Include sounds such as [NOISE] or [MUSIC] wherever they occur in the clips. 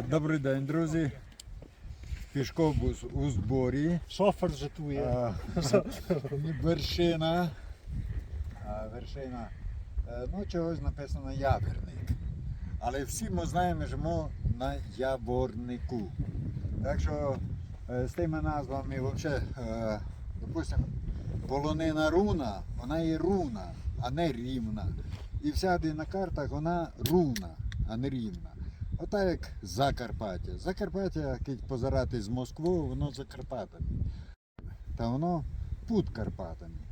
Добрий день, друзі. Пішкобус у зборі. Шофер житує. Вершина. А, вершина. е, Ну, чогось написано Яверник. Але всі ми знаємо, що ми на Яворнику. Так що е, з тими назвами взагалі, е, допустимо, полонина руна, вона є руна, а не рівна. І всяде на картах вона руна, а не рівна. Ота як Закарпаття. Закарпаття, як позирати з Москви, воно за Карпатами. Та воно під Карпатами.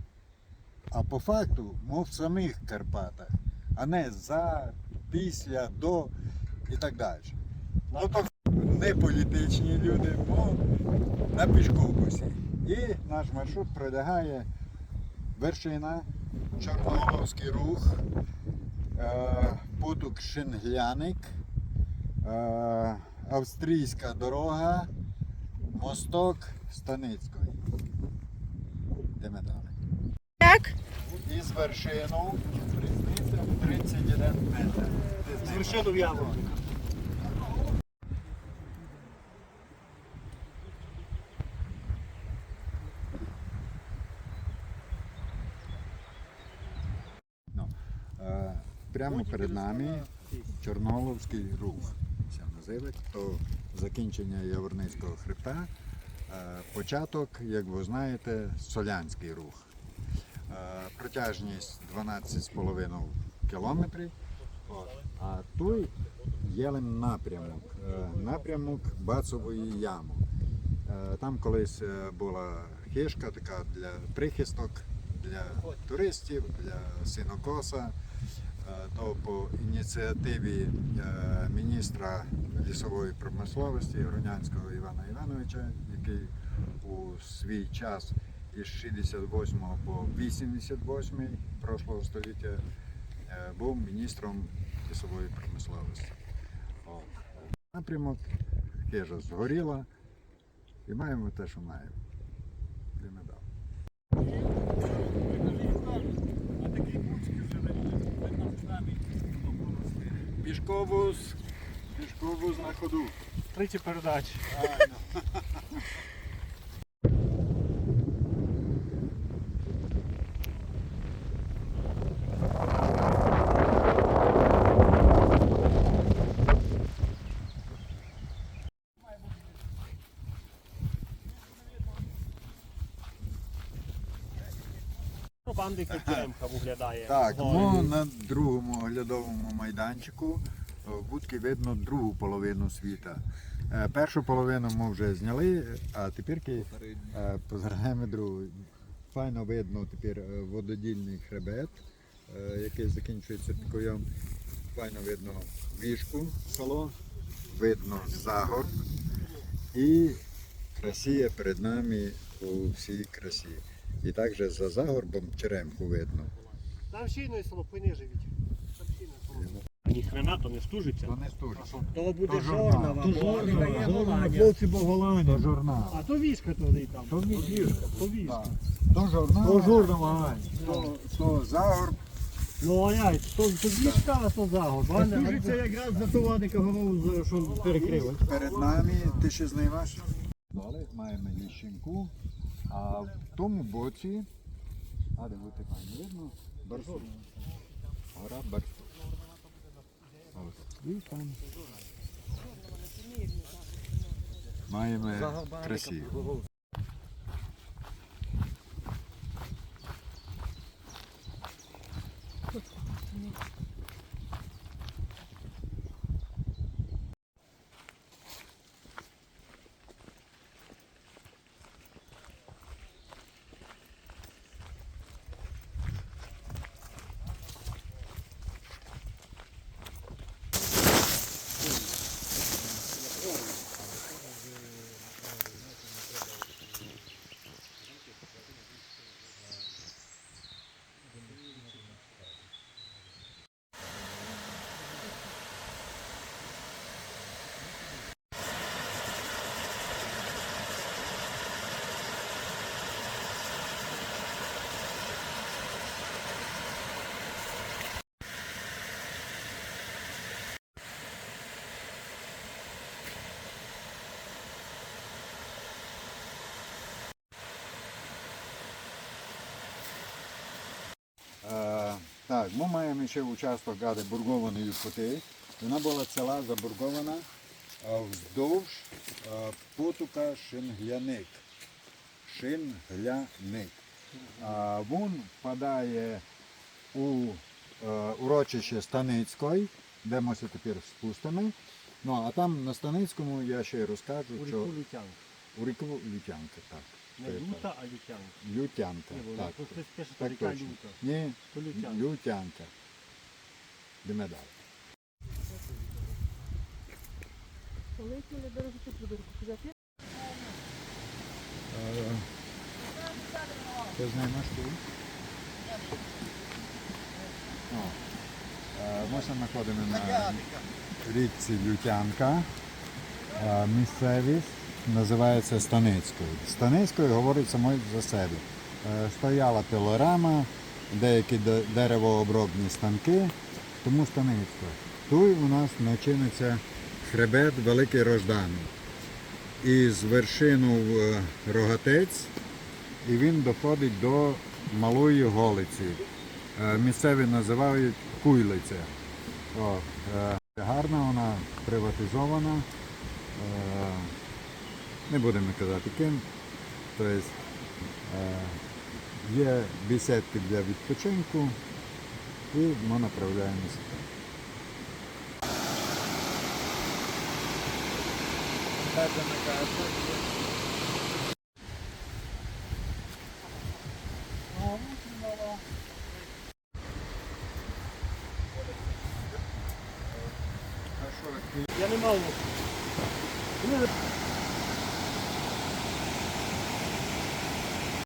А по факту ми в самих Карпатах, а не за, після, до і так далі. Ну то не політичні люди, бо на пішкобусі. І наш маршрут пролягає вершина, Чорноголовський рух, е, Путук Шингляник, е, австрійська дорога, мосток Станицької. Йдемо далі. Так, І з вершину різниця в 31 метр. З вершину в яму. Ну, е, прямо перед нами Чорноголовський рух. Це то закінчення Яворницького хребта. Е, Початок, як ви знаєте, Солянський рух. Е, Протяжність 12,5 кілометрів. А той єлем напрямок. е, Напрямок Бацової ями. Там колись була хижка така для прихисток для туристів, для синокоса. Е, То по ініціативі е, міністра лісової промисловості Гронянського Івана Івановича, який у свій час із 68 по 88 прошлого століття е, був міністром лісової промисловості. Напрямок хижа згоріла і маємо те, що маємо. Йдемо далі. Пішковоз, пішковоз на ходу. Третя передача. Банди [LAUGHS] Кочеремка виглядає. Так, ну на другому оглядовому майданчику в будки видно другу половину світа. Е, Першу половину ми вже зняли, а тепер е, позираємо другу. Файно видно тепер е, вододільний хребет, е, який закінчується пікою. Файно видно вішку село, видно загор і красія перед нами у всій красі. І також за загорбом Черемку видно. Там ще одне село, пойни живіть. Ні хрена, то не стужиться. То не стужиться. То буде То жорнова, То жорнова, жорнова. Хлопці Боголані. То журнал. А то вішка туди там. То вішка. То вішка. То журнал. То журнала. То, то загорб. Ну а як, то, то вішка, а то загор. Стужиться якраз за ту вадика голову, що перекрили. Перед нами ти ще знімаєш? Маємо ліщинку, а в тому боці, а де ви так не видно, Барсук. Гора Барсук. І там маємо красиво. Так, ми маємо ще участок гади бургованої пути. Вона була ціла забургована вздовж а, потока Шингляник. Шингляник. Він впадає у е, урочище Станицької, де ми тепер спустимо. Ну, а там на Станицькому я ще й розкажу, У що ріку Лютянка. у ріку Лютянка, так. Не люта, а лютянка. Лютянка, бо так. тут пише, що Так ріка точно. люта. Ні, То лютянка. Лютянка. Йдемо далі. Полетіли дорогу купувати. Е? О, е, Ми се знаходимо на річці Лютянка. Е, Місцевість називається Станицькою. Станицькою говорить само за себе. Е, Стояла пилорама, деякі деревообробні станки, тому Станицька. Тут у нас починається хребет Великий Рожданий. З вершину е, Рогатець, і він доходить до Малої Голиці. Е, Місцеві називають Куйлиця. О, гарна вона, приватизована. Не будемо казати ким. Тобто, е, є бесідки для відпочинку і ми направляємося. Я не мав.